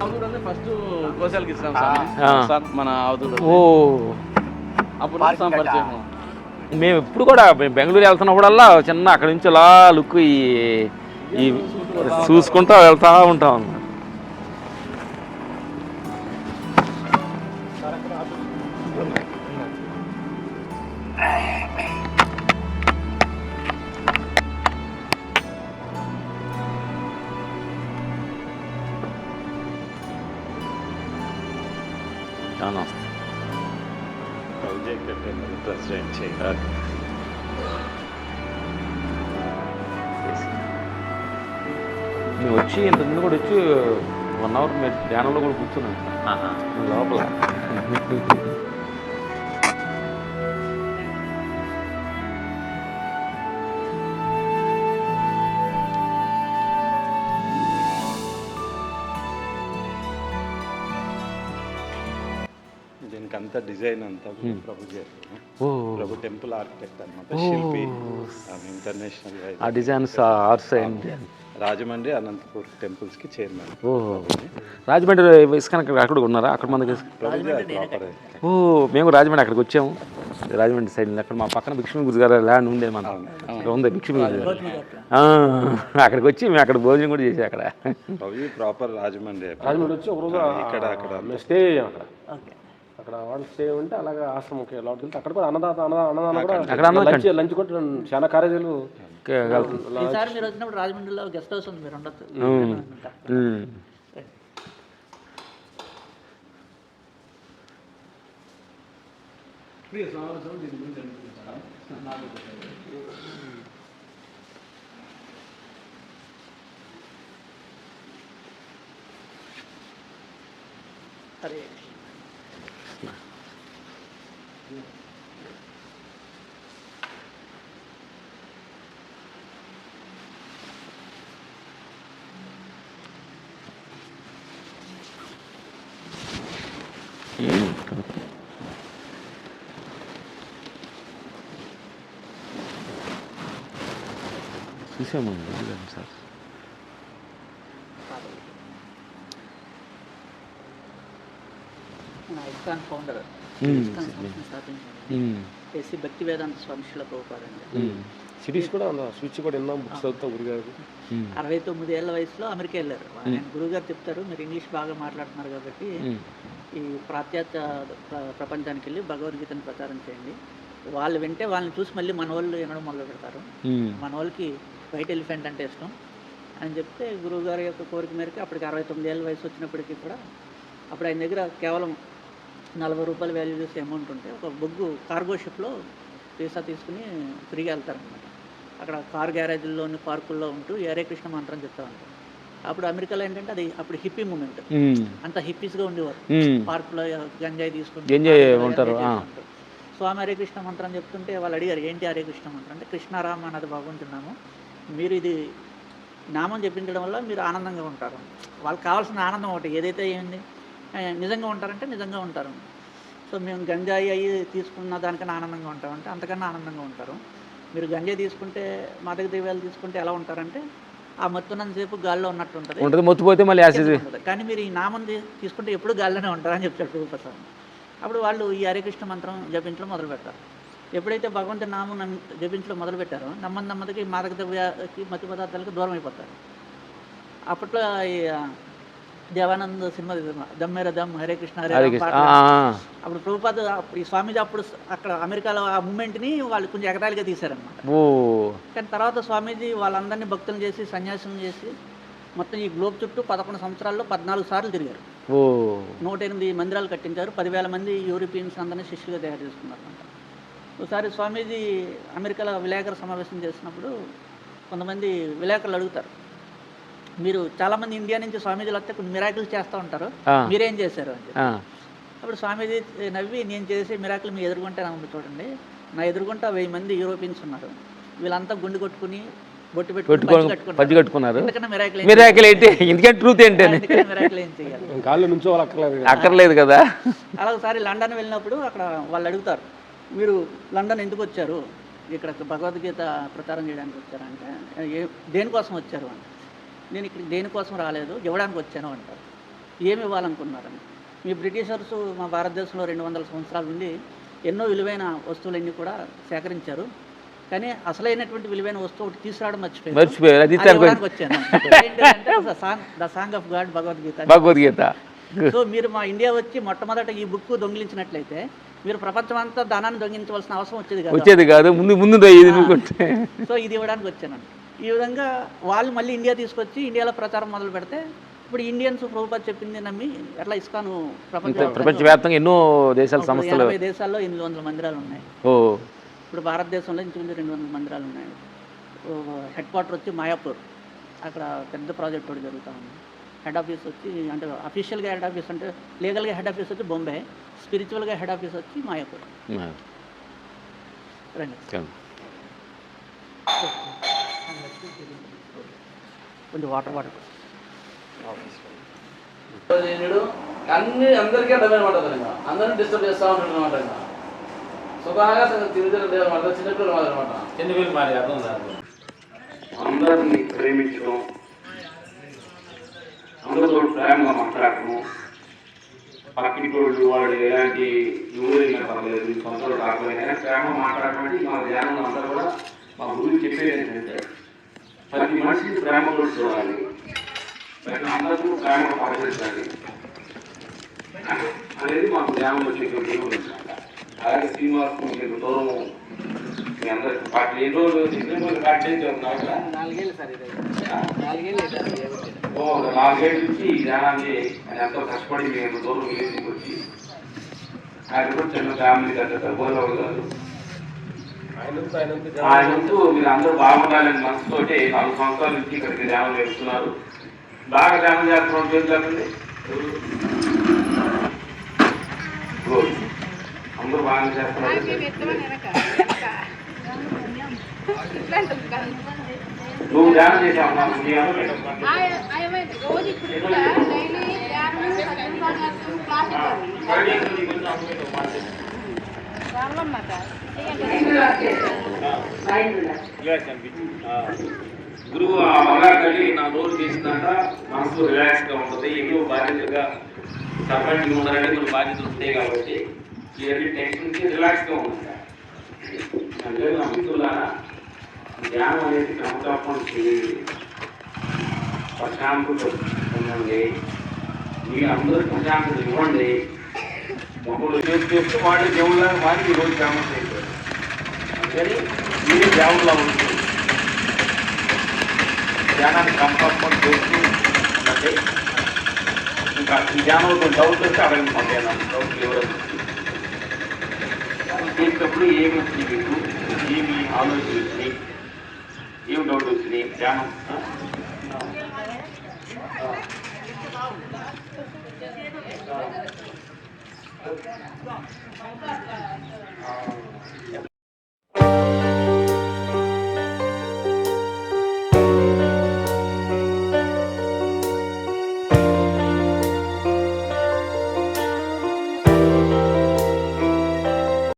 First గోశాలకి ఇస్తాం. Sir. మన ఓ. అప్పుడు పరిచయం. మేము ఇప్పుడు కూడా బెంగళూరు వెళ్తున్నప్పుడల్లా చిన్న అక్కడి నుంచి అలా లుక్ ఈ ఈ చూసుకుంటా వెళ్తా ఉంటాం. అన్నమాట చాలా వస్తుంది ప్రెసిడెంట్ మేము వచ్చి ఇంతకుముందు కూడా వచ్చి వన్ అవర్ మేము ధ్యానంలో కూడా కూర్చున్నాం లోపల. దీనికి అంతా డిజైన్ అంతా ప్రభు. ఓ. ప్రభు టెంపుల్ ఆర్కిటెక్ట్ అనమాట. శిల్పి ఇంటర్నేషనల్ ఆ డిజైన్స్ ఆర్ట్స్ రాజమండ్రి అనంతపూర్ టెంపుల్స్కి చైర్మన్. ఓ. రాజమండ్రి ఇసుకన అక్కడ ఉన్నారా? అక్కడ మనకి ప్రభుజీ ప్రాపర్ ఓ మేము రాజమండ్రి అక్కడికి వచ్చాము. రాజమండ్రి సైడ్ అక్కడ మా పక్కన భిక్షమి గురు గారు ల్యాండ్ ఉండేది మన. అక్కడ ఉంది భిక్షమి అక్కడికి వచ్చి మేము అక్కడ భోజనం కూడా చేసాం అక్కడ. ప్రభుజీ ప్రాపర్ రాజమండ్రి. రాజమండ్రి వచ్చి ఒక రోజు ఇక్కడ అక్కడ. స్టే అక్కడ. అక్కడ వాళ్ళు స్టే ఉంటే అలాగే ఆశ్రమంకి లోపలికి వెళ్తే అక్కడ కూడా అన్నదాత అన్నదా అన్నదానం కూడా అక్కడ లంచ్ లంచ్ కూడా చాలా కాలేజీలు ఈసారి మీరు వచ్చినప్పుడు రాజమండ్రిలో గెస్ట్ హౌస్ ఉంది మీరు ఉండొచ్చు. ఉమ్. సరే చూసామండి వెళ్ళాం సార్ మన ఇస్కాన్ ఫౌండర్. ఇస్కాన్ సంస్థను స్థాపించారు ఉమ్. ఎస్సి భక్తి వేదాంత స్వామి శిల ప్రభుపాదండి ఉమ్. సిరీస్ కూడా ఉంది స్విచ్ కూడా విన్నాం బుక్స్ చదువుతా గురిగారు. అరవై తొమ్మిది ఏళ్ళ వయసులో అమెరికా వెళ్ళారు ఆయన గురువుగారు చెప్తారు మీరు ఇంగ్లీష్ బాగా మాట్లాడుతున్నారు కాబట్టి. ఈ పాశ్చాత్య ప్ర- ప్రపంచానికి వెళ్ళి భగవద్గీతను ప్రచారం చేయండి వాళ్ళు వింటే వాళ్ళని చూసి మళ్ళీ మన వాళ్ళు వినడం మొదలు పెడతారు. మన వాళ్ళకి వైట్ ఎలిఫెంట్ అంటే ఇష్టం అని చెప్తే గురువుగారి యొక్క కోరిక మేరకు అప్పటికి అరవై తొమ్మిది ఏళ్ళ వయసు వచ్చినప్పటికీ కూడా అప్పుడు ఆయన దగ్గర కేవలం నలభై రూపాయలు వాల్యూ చేసే అమౌంట్ ఉంటే ఒక బొగ్గు కార్గో షిప్లో వీసా తీసుకుని ఫ్రీగా వెళ్తారనమాట అక్కడ కార్ గ్యారేజ్ల్లోని పార్కుల్లో ఉంటూ హరే కృష్ణ మంత్రం చెప్తా ఉంటారు అప్పుడు అమెరికాలో ఏంటంటే అది అప్పుడు హిప్పీ మూమెంట్. అంత హిప్పీస్గా ఉండేవారు. పార్కులో గంజాయి తీసుకుంటూ ఎంజాయ్ పార్కులో ఉంటారు, ఎంజాయ్ ఆ. చేసుకుంటూ. స్వామి హరే కృష్ణ మంత్రం చెప్తుంటే వాళ్ళు అడిగారు ఏంటి హరే కృష్ణ మంత్రం? అంటే కృష్ణారామ అన్నది బాగుంటున్నాము. మీరు ఇది నామం చెప్పించడం వల్ల మీరు ఆనందంగా ఉంటారు. వాళ్ళకి కావాల్సిన ఆనందం ఒకటి ఏదైతే ఏంది? నిజంగా ఉంటారంటే నిజంగా ఉంటారు. సో మేము గంజాయి అయ్యి తీసుకున్న దానికన్నా ఆనందంగా ఉంటామంటే అంతకన్నా ఆనందంగా ఉంటారు. మీరు గంజాయి తీసుకుంటే మాదక ద్రవ్యాలు తీసుకుంటే ఎలా ఉంటారంటే ఆ మత్తున్నంతసేపు గాల్లో ఉన్నట్టు ఉంటుంది. ఉంటుంది మొత్తిపోతే మళ్ళీ యాసిడ్. కానీ మీరు ఈ నామం తీసుకుంటే ఎప్పుడు గాల్లోనే ఉంటారని చెప్తాడు ప్రభుప్రసాద్ అప్పుడు వాళ్ళు ఈ హరికృష్ణ మంత్రం జపించడం మొదలు పెడతారు. ఎప్పుడైతే భగవంతుడి నామం జపించడం మొదలు పెట్టారో నెమ్మది నెమ్మదికి మాదక ద్రవ్యాలకి మత్తు పదార్థాలకి దూరం అయిపోతారు. అప్పట్లో దేవానంద్ సినిమా. దమ్మేర దమ్ హరే కృష్ణ హరే. అప్పుడు ప్రభుపాద ఈ స్వామీజీ అప్పుడు అక్కడ అమెరికాలో ఆ మూమెంట్ని వాళ్ళు కొంచెం ఎగతాళిగా తీశారనమాట కానీ తర్వాత స్వామీజీ వాళ్ళందరినీ భక్తులు చేసి సన్యాసం చేసి మొత్తం ఈ గ్లోబ్ చుట్టూ పదకొండు సంవత్సరాల్లో పద్నాలుగు సార్లు తిరిగారు. నూట ఎనిమిది మందిరాలు కట్టించారు. పదివేల మంది యూరోపియన్స్ అందరినీ శిష్యులుగా తయారు చేసుకున్నారు అనమాట ఒకసారి స్వామీజీ అమెరికాలో విలేకరు సమావేశం చేసినప్పుడు కొంతమంది విలేకరులు అడుగుతారు. మీరు చాలామంది ఇండియా నుంచి స్వామీజీలు వస్తే కొన్ని మిరాకిల్స్ చేస్తూ ఉంటారు. మీరేం చేశారు అని. అప్పుడు స్వామీజీ నవ్వి నేను చేసే మిరాకిల్ మీ ఎదుర్కొంటే నమ్ము చూడండి. నా ఎదుర్కొంటే వెయ్యి మంది యూరోపియన్స్ ఉన్నారు. వీళ్ళంతా గుండు కొట్టుకుని బొట్టు పెట్టుకుని పచ్చి కట్టుకున్నారు. ఎందుకన్నా మిరాకిల్ మిరాకిల్ ఏంటి? ఎందుకంటే ట్రూత్ ఏంటి మిరాకిల్ ఏం చేయాలి? కాళ్ళు నుంచో వాళ్ళు అక్కర్లేదు అక్కర్లేదు కదా. అలా ఒకసారి లండన్ వెళ్ళినప్పుడు అక్కడ వాళ్ళు అడుగుతారు మీరు లండన్ ఎందుకు వచ్చారు? ఇక్కడ భగవద్గీత ప్రచారం చేయడానికి వచ్చారంటే ఏ దేనికోసం వచ్చారు? అంటే నేను ఇక్కడ దేనికోసం రాలేదు ఇవ్వడానికి వచ్చాను అంటారు. ఏమి ఇవ్వాలనుకున్నారని మీ బ్రిటిషర్స్ మా భారతదేశంలో రెండు వందల సంవత్సరాల నుండి ఎన్నో విలువైన వస్తువులన్నీ కూడా సేకరించారు. కానీ అసలైనటువంటి విలువైన వస్తువు ఒకటి తీసుకురావడం మర్చిపోయారు. వచ్చాను. The song of God Bhagavad Gita Bhagavad Gita. So మీరు మా ఇండియా వచ్చి మొట్టమొదట ఈ బుక్ దొంగిలించినట్లయితే మీరు ప్రపంచమంతా ధనాన్ని దొంగిలించవలసిన అవసరం వచ్చేది కదా. వచ్చేది కాదు. ముందు ముందు సో ఇది ఇవ్వడానికి వచ్చాను ఈ విధంగా వాళ్ళు మళ్ళీ ఇండియా తీసుకొచ్చి ఇండియాలో ప్రచారం మొదలు పెడితే ఇప్పుడు ఇండియన్స్ ప్రభుత్వం చెప్పింది నమ్మి ఎట్లా ఇస్కాను ప్రపంచ ప్రపంచవ్యాప్తంగా ఎన్నో దేశాల సంస్థలు ఎనభై దేశాల్లో ఎనిమిది వందల మందిరాలు ఉన్నాయి. ఓ. ఇప్పుడు భారతదేశంలో ఇంచుమించు రెండు వందల మందిరాలు ఉన్నాయి. హెడ్ క్వార్టర్ వచ్చి మాయాపూర్. అక్కడ పెద్ద ప్రాజెక్ట్ ఒకటి జరుగుతూ ఉంది. హెడ్ ఆఫీస్ వచ్చి అంటే అఫీషియల్గా హెడ్ ఆఫీస్ అంటే లీగల్గా హెడ్ ఆఫీస్ వచ్చి బొంబే స్పిరిచువల్గా హెడ్ ఆఫీస్ వచ్చి మాయాపూర్. రండి. కొంచెం వాటర్ వాటర్. అన్ని అందరికీ అర్థమైన మాట అందరిని డిస్టర్బ్ చేస్తా ఉంటాడు అనమాట స్వతహాగా తిరుగుతుంది అనమాట చిన్నపిల్లలు అనమాట అందరినీ ప్రేమించడం అందరితో ప్రేమగా మాట్లాడటం పక్కింటోళ్ళు వాళ్ళు ఎలాంటి ఊరైనా పర్లేదు సొంతలు కాకపోయినా ప్రేమ మాట్లాడటం అంటే మా ధ్యానంలో అందరూ కూడా మా గురువు చెప్పేది ఏంటంటే ప్రతి మనిషిని ప్రేమలో చూడాలి. ప్రతి అందరూ ప్రేమగా పలకరించాలి అనేది మాకు దేవుడు అనమాట అలాగే శ్రీనివాస్ మీకు దూరం మీ అందరికి పార్టీ ఎన్ని రోజులు చిన్నప్పుడు పార్టీ ఒక నాలుగేళ్ళ నుంచి ఈ ధ్యానాన్ని ఎంతో కష్టపడి మేము దూరం వచ్చి ఆయన కూడా చిన్న ఫ్యామిలీ దగ్గర గోదావరి గారు ఆయన మీరు అందరూ బాగుండాలని మనసుతోటి నాలుగు సంవత్సరాల నుంచి ఇక్కడికి ధ్యానం చేస్తున్నారు. బాగా ధ్యానం చేస్తున్నాం గుడ్. అందరూ బాగా చేస్తున్నారు. నువ్వు ధ్యానం చేసావు? డైలీ గురువు ఆ మగాడి నా రోజు చేసినాక మనసు రిలాక్స్గా ఉంటుంది ఎన్నో బాధ్యతగా సర్పంచ్ ఉన్నారంటే కొన్ని బాధ్యతలు ఉంటాయి కాబట్టి ఇవన్నీ టెన్షన్కి రిలాక్స్గా ఉంటుంది. అంటే నా మిత్రులారా ధ్యానం అనేది క్రమతప్పం చేయండి ప్రశాంతత ఉండండి. మీ అందరూ ప్రశాంతత ఇవ్వండి. ఒకరు చేసి చేస్తూ వాడే దేవుళ్ళగా మారి ఈరోజు ఫేమస్ అయిపోయారు అందుకని మీరు దేవుళ్ళ ఉంటుంది ధ్యానాన్ని కంఫర్ట్ చేస్తూ అంటే ఇంకా ఈ ధ్యానంలో డౌట్ వస్తే అడగండి మధ్యాహ్నం డౌట్ ఎవరైనా చేసేటప్పుడు ఏమి వచ్చింది మీకు? ఏమి ఆలోచన వచ్చినాయి ఏమి డౌట్ వచ్చినాయి ధ్యానం Thank you. ఆ?